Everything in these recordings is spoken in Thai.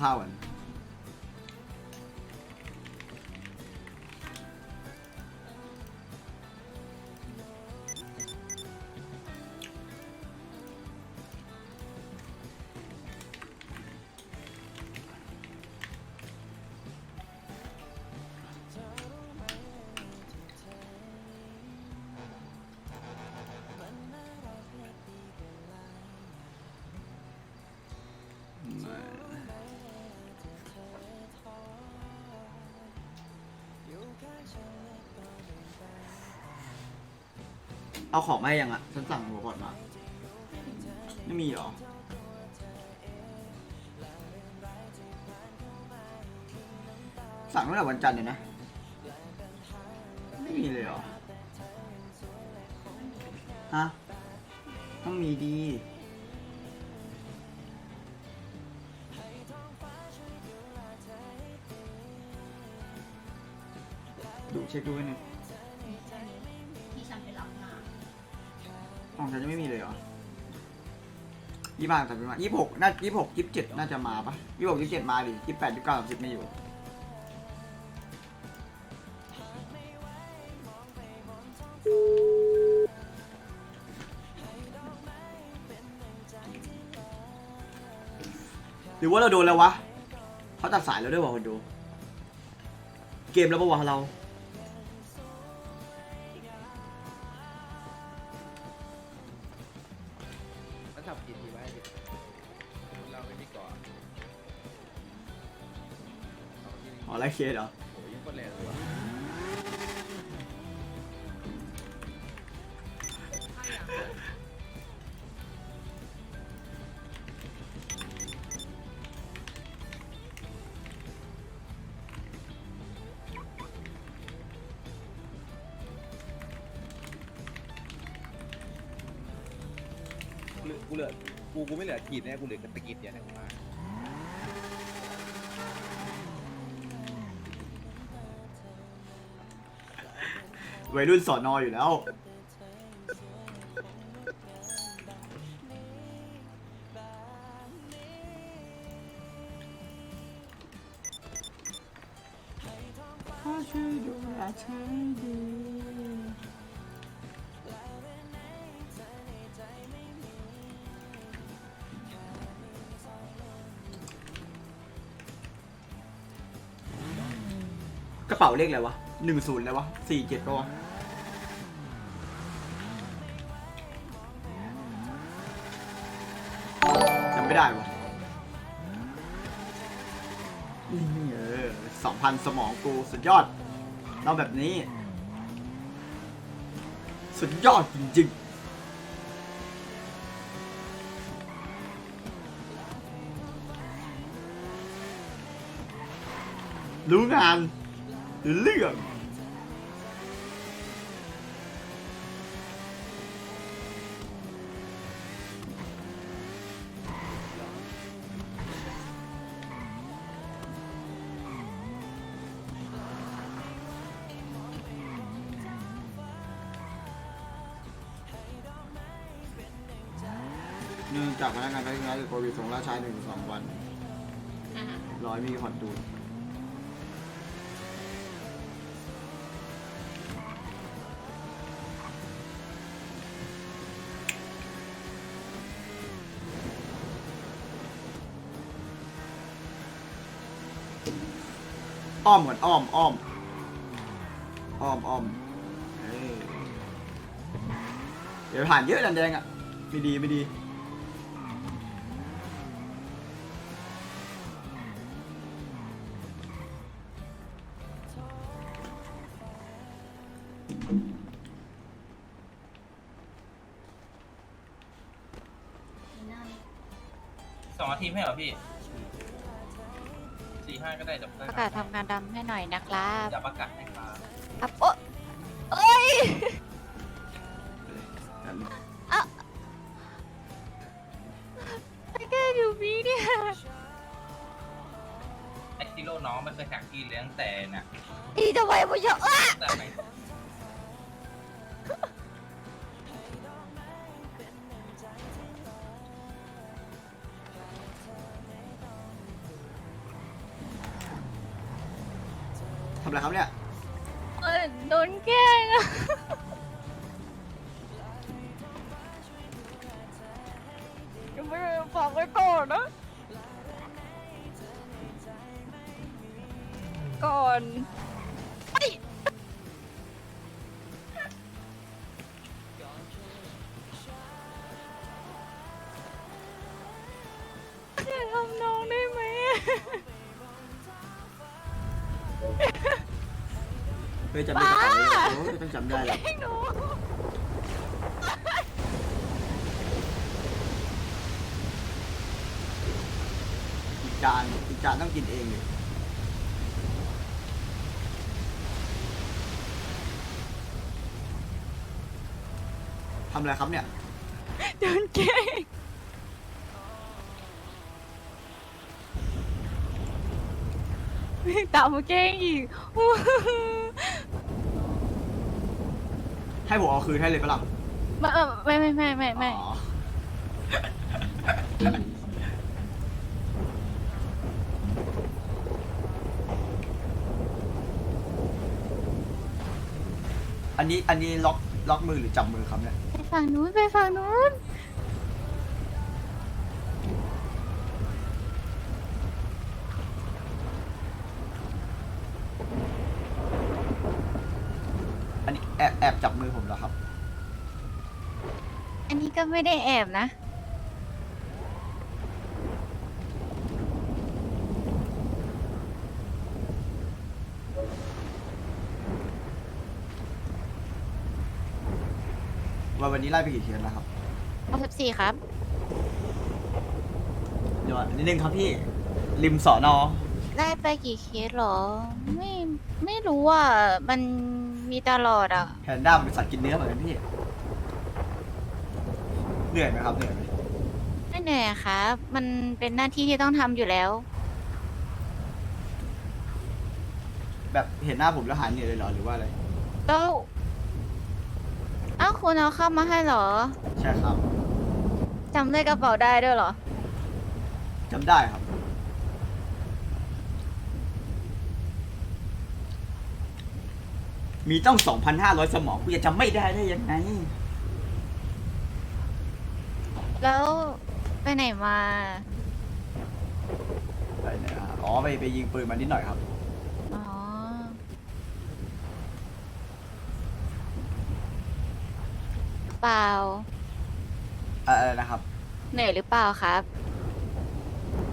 ข้าวกัน เอาของมาให้ยังอะ ฉันสั่งหัวก่อนมาไม่มีหรอ สั่งตั้งแต่วันจันทร์เลยนะ ไม่มีเลยเหรอ ฮะ ต้องมีดี เช็คดูไว้หนึ่งที่ฉันไปรับมาของฉันจะไม่มีเลยเหรอยี่บห้าสามสิบห้ายี่หกน่ายี่หกยี่เจ็ดน่าจะมาปะยี่หกยี่เจ็ดมาดิยี่แปดยี่เก้าสามสิบไม่อยู่หรือว่าเราโดนแล้ววะเขาตัดสายแล้วด้วยวะคนดู เกมแล้วปะวะเรา อ๋อไลฟ์เคสเหรอโอ้ยยังคนแรงเลยวะกูเหลือกูกูไม่เหลือขีดแน่กูเหลือกระตะกิดเนี่ยนะกูมา วัยรุ่นสอนออยู่แล้วพ่อช่วยดูแลเธอให้ดีกระเป๋าเลขอะไรวะ หนึ่งศูนย์แล้ววะสี่เจ็ดปะวะจำไม่ได้วะนี่เออสองพันสมองกูสุดยอด เราแบบนี้ สุดยอดจริงๆรู้งาน เรื่องเนื่องจากพนักงานการงานโควิดส่งล่าช้าหนึ่งสองวันอ่าร้อยมีผ่อนดูน อ้อมก่อนอ้อมอ้อมอ้อมอ้อมเอ้ยเดี๋ยวผ่านเยอะดันแดงอะไม่ดีไม่ดีสองอาทิตย์ไม่เหรอพี่ ห้าก็ได้แต่ประกาศทำงานดำให้หน่อยนะครับอย่าประกาศให้ครับครับโอ๊ะเอ้ยไม่แก้อยู่มีเนี่ยไอซิโร่น้องไม่เคยแข่งพี่เลี้ยงแต่น่ะอีทำไมไม่เยอะอะแต่ไหน อะไรครับเนี่ย เอ้ยโดนแกล้งอะยังไม่ฝากไว้ก่อนนะ ก่อน ยจำได้กระเป๋าเลยโอ้ยต้องจำได้แหละให้หนูอีกจานอีกจานต้องกินเองเลยทำอะไรครับเนี่ยโดนแกล้งวิ่งตามมาแกล้งอีก ให้ผมเอาคืนให้เลยปะล่ะไม่ไม่ไม่ไม่ไม่อ๋ออันนี้อันนี้ล็อกล็อกมือหรือจับมือครับเนี่ย ไปฝั่งนู้นไปฝั่งนู้น อันนี้แอบแอบจับมือผมเหรอครับ อันนี้ ก็ไม่ได้แอบนะ วันวันนี้ไล่ไปกี่เคสแล้วครับเอาสิบสี่ครับ เดี๋ยวนิดนึงครับพี่ ริมสอนอได้ไปกี่เคสหรอ ไม่ไม่รู้อะ มันมีตลอดอะ แพนด้าเป็นสัตว์กินเนื้อเหมือนกันพี่ เหนื่อยไหมครับเหนื่อยไหมไม่เหนื่อยอะครับ มันเป็นหน้าที่ที่ต้องทำอยู่แล้ว แบบเห็นหน้าผมแล้วหายเหนื่อยเลยเหรอหรือว่าอะไร ก็เอ้าคุณเอาเข้ามาให้เหรอใช่ครับจำเลขกระเป๋าได้ด้วยเหรอ จำได้ครับ มีต้อง 2,500 สมองกูจะจำไม่ได้ได้ยังไง แล้วไปไหนมาไปไหนอะอ๋อไปไปยิงปืนมานิดหน่อยครับ อ๋อ เปล่าอะไรนะครับ เหนื่อยหรือเปล่าครับ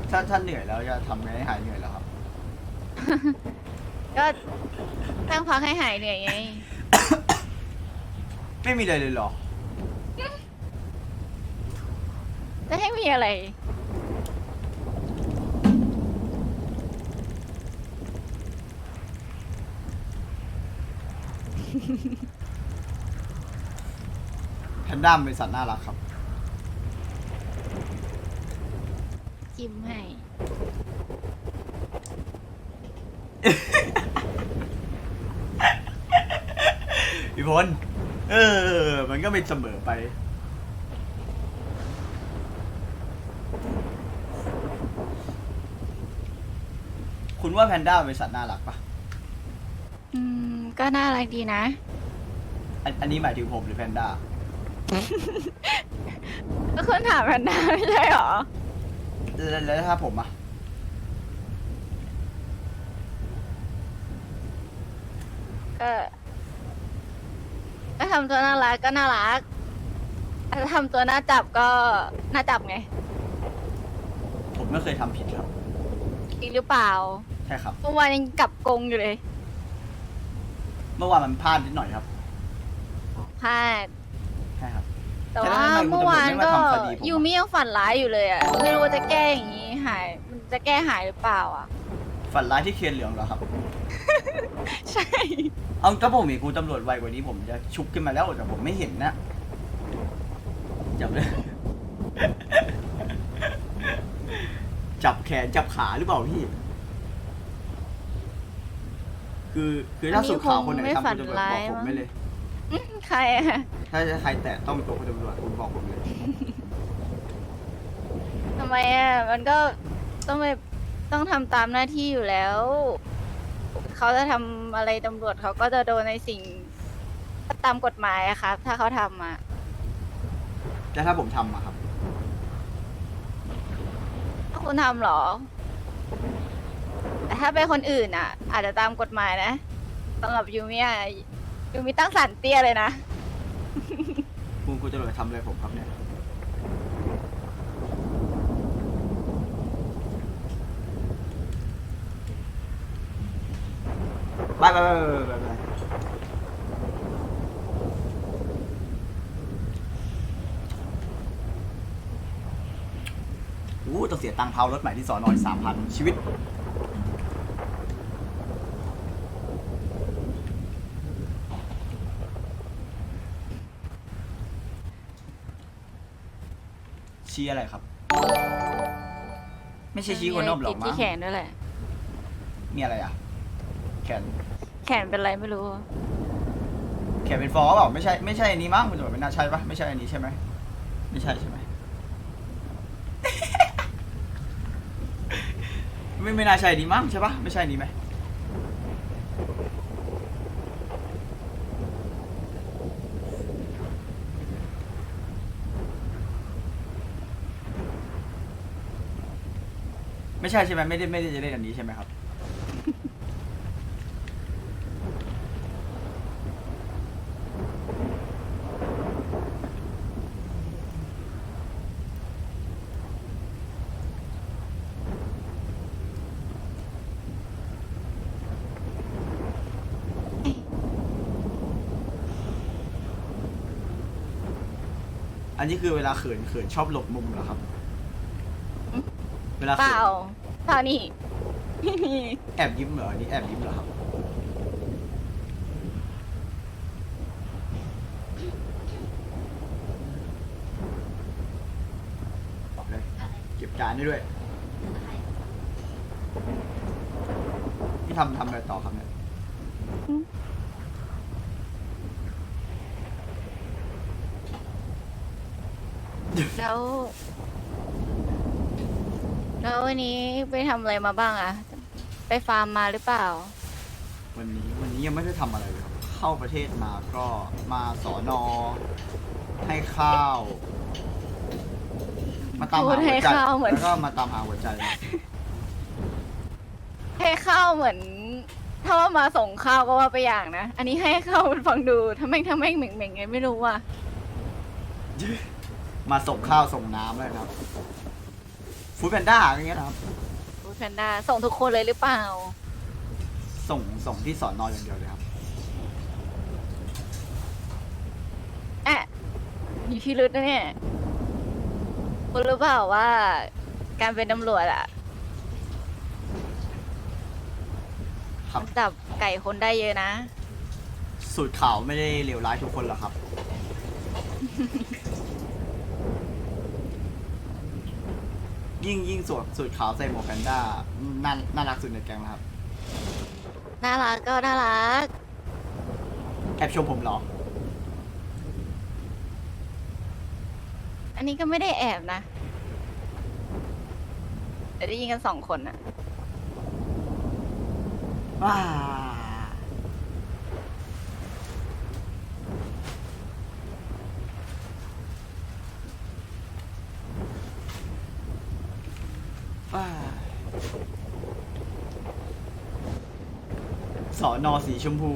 ถ้าถ้าเหนื่อยแล้วจะทำไงให้หายเหนื่อยแล้วครับ ก็ตั้งพักให้หายเหนื่อยไง ไม่มีเลยเลยเหรอ จะให้มีอะไร แพนด้าเป็นสัตว์น่ารักครับ จิ้มให้ พี่พลเออ มันก็ไม่เสมอไป ว่าแพนด้าเป็นสัตว์น่ารักปะอืม ก็น่ารักดีนะ อันอันนี้หมายถึงผมหรือแพนด้าก็คุณถามมันนะไม่ใช่หรอ แล้วแล้วถ้าผมอะก็ก็ทำตัวน่ารักก็น่ารักถ้าทำตัวน่าจับก็น่าจับไง ผมไม่เคยทำผิดครับอีกหรือเปล่า ใช่ครับ เมื่อวานยังกลับกงอยู่เลยเมื่อวานมันพลาดนิดหน่อยครับ พลาดใช่ครับ แต่แค่ว่านั้นทำไมคุณเมื่อวานตำรวจไม่ก็มาทำคดีผมอะ ยูมิยังฝันร้ายอยู่เลยอะไม่รู้ว่าจะแก้อย่างนี้หายมันจะแก้หายหรือเปล่าอะ ฝันร้ายที่เคนเหลืองเหรอครับ ใช่ เอาถ้าผมเห็นคุณตำรวจไวกว่านี้ผมจะชุบขึ้นมาแล้วแต่ผมไม่เห็นนะจับเลย จับแขนจับขาหรือเปล่าพี่ คือคือถ้าสุดข่าวคนไหนทำคุณตำรวจบอกผมไม่เลย อื้อใครอะถ้าใครแตะต้องตัวคุณตำรวจคุณบอกผมเลย ทำไมอะมันก็ต้องไปต้องทำตามหน้าที่อยู่แล้ว เขาจะทำอะไรตำรวจเขาก็จะโดนในสิ่งตามกฎหมายอะครับ ถ้าเขาทำอะแล้วถ้าผมทำอะครับ ถ้าคุณทำเหรอแต่ ถ้าเป็นคนอื่นอะอาจจะตามกฎหมายนะสำหรับยูมิอะยูมิตั้งสันเตี้ยเลยนะ คุณคุณจะเลยทำอะไรผมครับเนี่ย ไปไปไปไปไปไปอู้ต้องเสียตังค์เผารถใหม่ที่สอนอยสามพันชีวิต ชี้อะไรครับ ไม่ใช่ชี้คนนอบหรอกติดมั้ที่งแขนด้วยแหละ มีอะไรอะ แขน แขนเป็นไรไม่รู้ แขนเป็นฟอเปล่าไม่ใช่ไม่ใช่อันนี้มั้งคุณตำรวจไม่น่าใช่ปะไม่ใช่อันนี้ใช่ไหมไม่ใช่ใช่ไหม ไม่ไม่น่าใช่อันนี้มั้งใช่ปะไม่ใช่อันนี้ไหม ไม่ใช่ใช่ไหมไม่ได้ไม่ได้จะเล่นอันนี้ใช่ไหมครับ อันนี้คือเวลาเขินเขินชอบหลบมุมเหรอครับ เวลาเปเขินล่า เปล่านี่แอบยิ้มเหรออันนี้แอบยิ้มเหรอครับบอกเลยอะไรเก็บจานได้ด้วยอะไรนี่ทำทำอะไรต่อครับเนี่ยแล้ว แล้ววันนี้ไปทำอะไรมาบ้างอะไปฟาร์มมาหรือเปล่า วันนี้วันนี้ยังไม่ได้ทำอะไรเลยครับ เข้าประเทศมาก็มาสอนอ ให้ข้าว มาตามพูหาดหัให้วใจข้าวเหมือน แล้วก็มาตามหาหัวใจครับให้ข้าวเหมือน ถ้าว่ามาส่งข้าวก็ว่าไปอย่างนะ อันนี้ให้ข้าวมันฟังดูทำไมทำไมเหม่งเหม่งๆไงไม่รู้ว่ะมาส่งข้าวส่งน้ำเลยครับ ฟู้ดแพนด้าอย่างเงี้ยนะครับฟูดแพนด้าส่งทุกคนเลยหรือเปล่า ส่งส่งที่สอนออย่างเดียวเลยครับ แอะมีพิรุษนะเนี่ยคุณรู้เปล่าว่าการเป็นตำรวจอะครับ จับไก่คนได้เยอะนะ สูตรขาวไม่ได้เลวร้ายทุกคนหรอกครับ ยิ่งยิ่งสูตรสูตรขาวใส่หมวกแพนด้าน่าน่ารักสุดในแกงแล้วครับ น่ารักก็น่ารัก แอบชมผมเหรอ อันนี้ก็ไม่ได้แอบนะแต่ได้ยินกันสองคนอะ ว้าว้ อนอสีชมพู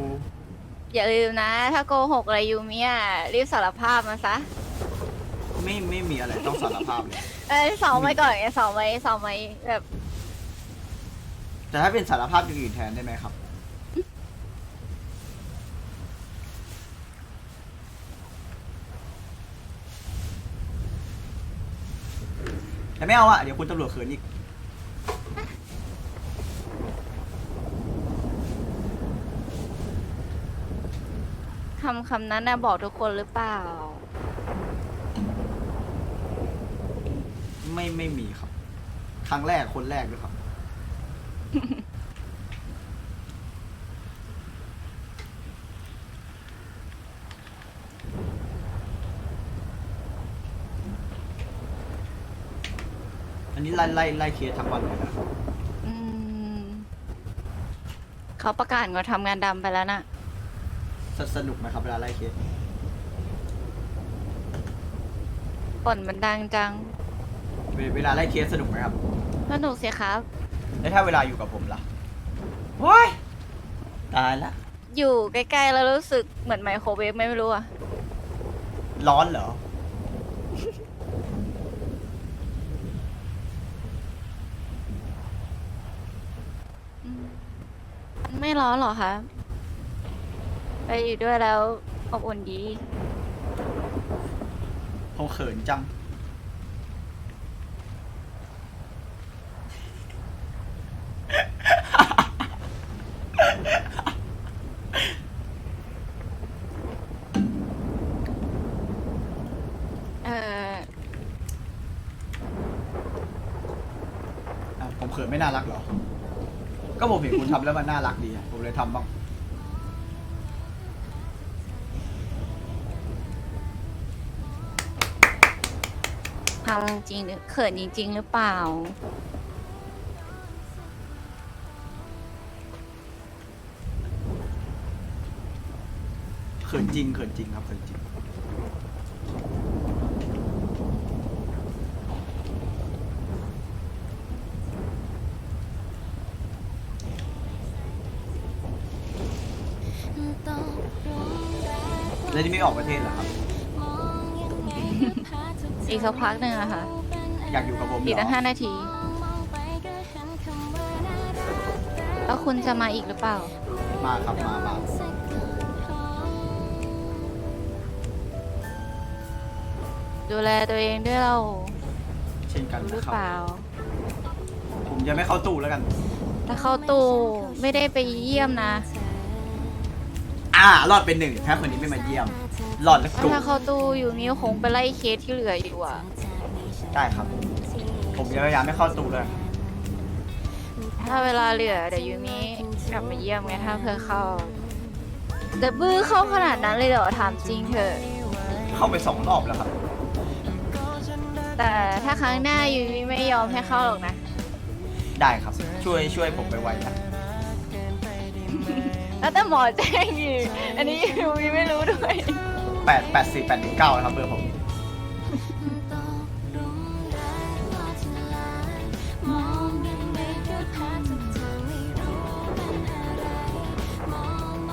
อย่าลืมนะ ถ้าโกหกอะไรยูมิอะรีบสารภาพมาซะ ไม่ไม่มีอะไรต้องสารภาพเลย เอ้ยสองไว้ก่อนไงสองไว้สองไว้แบบแต่ถ้าเป็นสารภาพอย่างอื่นแทนได้ไหมครับ แต่ไม่เอาอะเดี๋ยวคุณตำรวจเขินอีก คำคำนั้นนะบอกทุกคนหรือเปล่า ไม่ไม่มีครับ ครั้งแรกคนแรกด้วยครับ อันนี้ไล่ไล่ไล่เคสทั้งวันเลยนะครับ อืม เขาประกาศก็ทำงานดำไปแล้วน่ะ สสนุกไหมครับเวลาไล่เคสฝนมันดังจังเวเวลาไล่เคสสนุกไหมครับ สนุกสิครับ แล้วถ้าเวลาอยู่กับผมล่ะโอ้ยตายละ อยู่ใกล้ๆแล้วรู้สึกเหมือนไมโครเวฟไหม่รู้อะร้อนเหรออืมมันไม่ร้อนหรอคะ ไปอยู่ด้วยแล้วอบอุ่นดีผมเขินจัง เอออะผมเขินไม่น่ารักเหรอ ก็ผมเห็นคุณทำแล้วมันน่ารักดีอะผมเลยทำบ้างำจริงหรือเขินจริง ๆ หรือเปล่า เขินจริงเขินจริงครับเขินจริง แล้วนี่ไม่ออกประเทศเหรอครับ อีกสักพักหนึ่งอะค่ะ อยากอยู่กับผมเหรอีกตั้งห้าอนาที แล้วคุณจะมาอีกหรือเปล่า มาครับมามาดูแลตัวเองด้วยเราเช่นกันรู้หรืนะอครับเปล่าผมจะไม่เข้าตู้แล้วกัน ถ้าเข้าตู้ไม่ได้ไปเยี่ยมนะ อ่ารอดเป็นหนึ่งถ้าคนนี้ไม่มาเยี่ยม รอดแล้วแล้วกูถ้าเข้าตู้อยู่มีคงไปไล่เคสที่เหลืออยู่อะได้ครับ ผมจะพยายามไม่เข้าตู้เลยถ้าเวลาเหลือเดี๋ยวยูมิกลับมาเยี่ยมไงถ้าเพื่อเข้าแต่บื้อเข้าขนาดนั้นเลยเหรอถามจริงเถอะ เข้าไปสองรอบแล้วครับ แต่ถ้าครั้งหน้ายูมิไม่ยอมให้เข้าหรอกนะ ได้ครับ ช่วยช่วยผมไปไวๆนะแล้วแต่หมอแจ้งอีกอันนี้ยูมิไม่รู้ด้วย แปดแปดสี่แปดหนึ่งเก้านะครับเบอร์ผม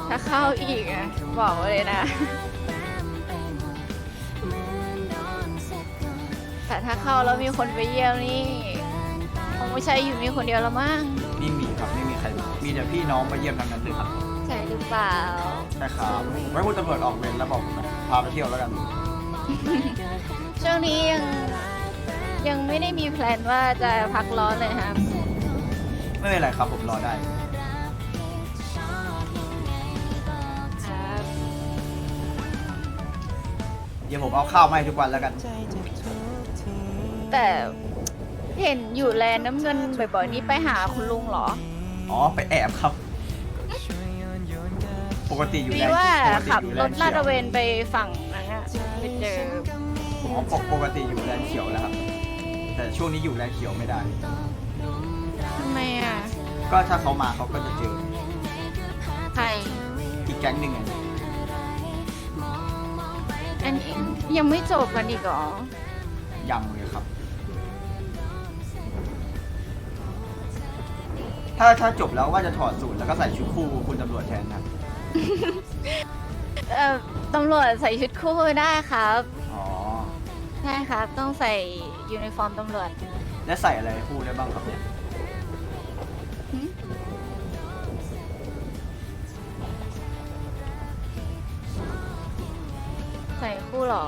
ถ้าเข้าอีกอะบอกไว้เลยนะ แต่ถ้าเข้าแล้วมีคนไปเยี่ยมนี่คงไม่ใช่อยู่มีคนเดียวแล้วมั้งนี่มีครับไม่มีใครมามีแต่พี่น้องมาเยี่ยมทั้งนั้นเลยครับใช่หรือเปล่า นะครับไว้คุณตำรวจออกเวรแล้วบอกผมนะ พาไปเที่ยวแล้วกัน ช่วงนี้ยังยังไม่ได้มีแพลนว่าจะพักร้อนเลยครับ ไม่เป็นไรครับผมรอได้ ครับเดี๋ยวผมเอาข้าวมาให้ทุกวันแล้วกัน แต่เห็นอยู่แลนด์น้ำเงินบ่อยๆนี่ไปหาคุณลุงเหรอ อ๋อไปแอบครับป กติอยู่มีแลนด์ว่าปกติขับอยู่รแลนถด์ลาดเขีตยวระเวนไปฝั่งนั้นอะไปเจอผมว่าปกติอยู่แลนด์เขียวแล้วครับ แต่ช่วงนี้อยู่แลนด์เขียวไม่ได้ ทำไมอะก็ถ้าเขามาเขาก็จะเจอใครอีกแก๊งหนึ่งไงอันนี้ยังไม่จบกันอีกเหรอ ยังเลยครับ ถ้าถ้าจบแล้วว่าจะถอดสูตรแล้วก็ใส่ชุดคู่คุณตำรวจแทนครับ เอ่อตำรวจใส่ชุดคู่ได้ครับอ๋อ ใช่ครับ ต้องใส่ยูนิฟอร์มตำรวจ และใส่อะไรคู่ได้บ้างครับเนี่ยใส่คู่เหรอ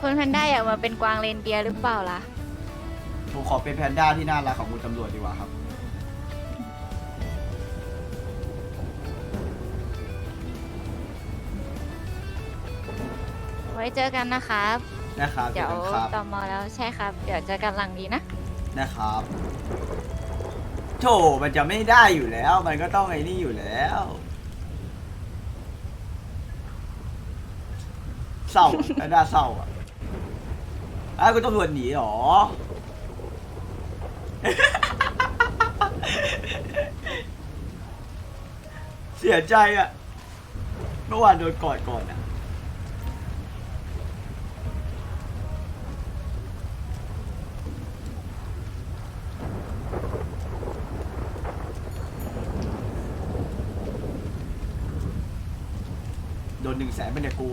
คุณแพนด้าอยากมาเป็นกวางเลนเดียร์หรือเปล่าล่ะ ผมขอเป็นแพนด้าที่น่ารักของคุณตำรวจดีกว่าครับ ว้เจอกันนะครับ นะครับเดี๋เดี๋ยยววกันครับตอมอแล้วใช่ครับ เดี๋ยวเจอกันหลังดีนะ นะครับโถมันจะไม่ได้อยู่แล้ว มันก็ต้องไอ้นี่อยู่แล้วเศร้าอะแพนด้าเศร้าอะอ้าวคุณตำรวจหนีเหรอสียใจอะ เมื่อวานโดนกอดก่อนอะ หนึ่งแสนเป็นเด็กกู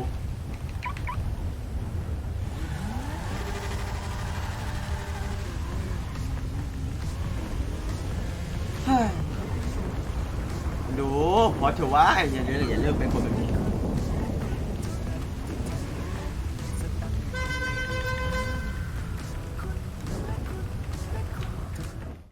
ดูพอเถอะว่าอย่าอย่าอย่าเลิกเป็นคนแบบ